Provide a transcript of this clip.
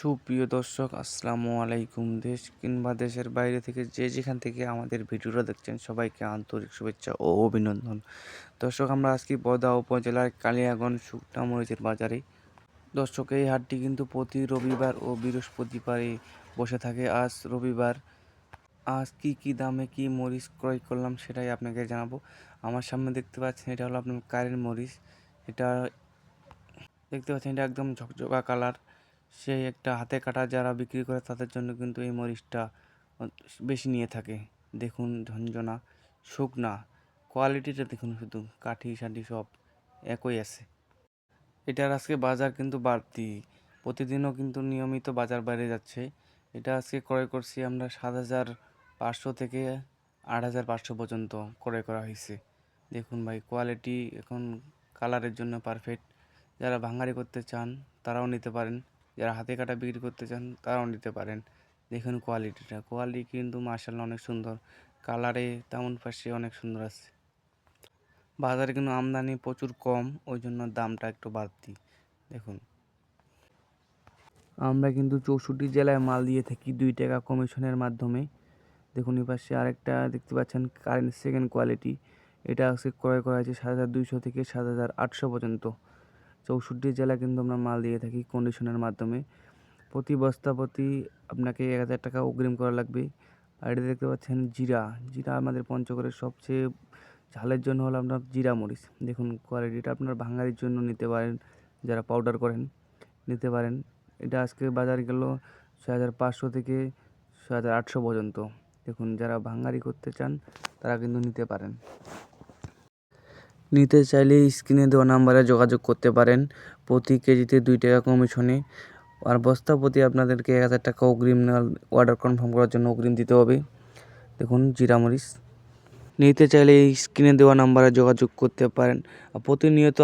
সুপ্রিয় দর্শক, আসসালামু আলাইকুম। দেশ কিংবা দেশের বাইরে থেকে যে যেখান থেকে আমাদের ভিডিওটা দেখছেন, সবাইকে আন্তরিক শুভেচ্ছা ও অভিনন্দন। দর্শক, আমরা আজকে বদা উপজেলার কালিয়াগঞ্জ শুকনা মরিচের বাজারে। দর্শক, এই হাটটি কিন্তু প্রতি রবিবার ও বৃহস্পতিবারে বসে থাকে। আজ রবিবার, আজ কি কি দামে কি মরিচ ক্রয় করলাম সেটাই আপনাকে জানাব। আমার সামনে দেখতে পাচ্ছেন, এটা হলো আপনার কারেন্ট মরিচ। এটা দেখতে পাচ্ছেন, এটা একদম ঝকঝকা কালার। সেই একটা হাতে কাটা যারা বিক্রি করে তাদের জন্য কিন্তু এই মরিচটা বেশি নিয়ে থাকে। দেখুন ঝঞ্ঝনা শুকনা, কোয়ালিটিটা দেখুন শুধু, কাঠি সাঠি সব একই আছে। এটার আজকে বাজার কিন্তু বাড়তি, প্রতিদিনও কিন্তু নিয়মিত বাজার বেড়ে যাচ্ছে। এটা আজকে ক্রয় করছি আমরা সাত হাজার পাঁচশো থেকে আট হাজার পাঁচশো পর্যন্ত ক্রয় করা হয়েছে। দেখুন ভাই, কোয়ালিটি এখন, কালারের জন্য পারফেক্ট যারা ভাঙারি করতে চান, তারাও নিতে পারেন। যারা হাতে কাটা বিক্রি করতে চান, তারাও নিতে পারেন। দেখুন কোয়ালিটিটা কোয়ালিটি কিন্তু মার্শাল্লাহ অনেক সুন্দর। কালারে তেমন পাশে অনেক সুন্দর আছে। বাজারে কিন্তু আমদানি প্রচুর কম ওই জন্য দামটা একটু বাড়তি। দেখুন। আমরা কিন্তু চৌষট্টি জেলায় মাল দিয়ে থাকি দুই টাকা কমিশনের মাধ্যমে। দেখুন এই পাশে আরেকটা দেখতে পাচ্ছেন কারেন্ট সেকেন্ড কোয়ালিটি এটা হচ্ছে ক্রয় করা হয়েছে সাত হাজার দুইশো থেকে সাত হাজার আটশো পর্যন্ত। চৌষট্টি জেলা কিন্তু আমরা মাল দিয়ে থাকি কন্ডিশনের মাধ্যমে। প্রতি বস্তা প্রতি আপনাকে এক হাজার টাকা অগ্রিম করা লাগবে। আর এটা দেখতে পাচ্ছেন জিরা। জিরা আমাদের পঞ্চগড়ের সবচেয়ে ঝালের জন্য হলো আপনার জিরা মরিচ। দেখুন কোয়ালিটিটা আপনার ভাঙারির জন্য নিতে পারেন, যারা পাউডার করেন নিতে পারেন। এটা আজকে বাজার গেল ছয় হাজার পাঁচশো থেকে ছয় হাজার আটশো পর্যন্ত। দেখুন যারা ভাঙারি করতে চান তারা কিন্তু নিতে পারেন। নিতে চাইলে স্ক্রিনে দেওয়া নাম্বারে যোগাযোগ করতে পারেন। প্রতি কেজিতে দুই টাকা কমিশনে। আর বস্তা প্রতি আপনাদেরকে এক হাজার টাকা অগ্রিম অর্ডার কনফার্ম করার জন্য অগ্রিম দিতে হবে। দেখুন জিরামরিচ নিতে চাইলে এই স্ক্রিনে দেওয়া নাম্বারে যোগাযোগ করতে পারেন। প্রতিনিয়ত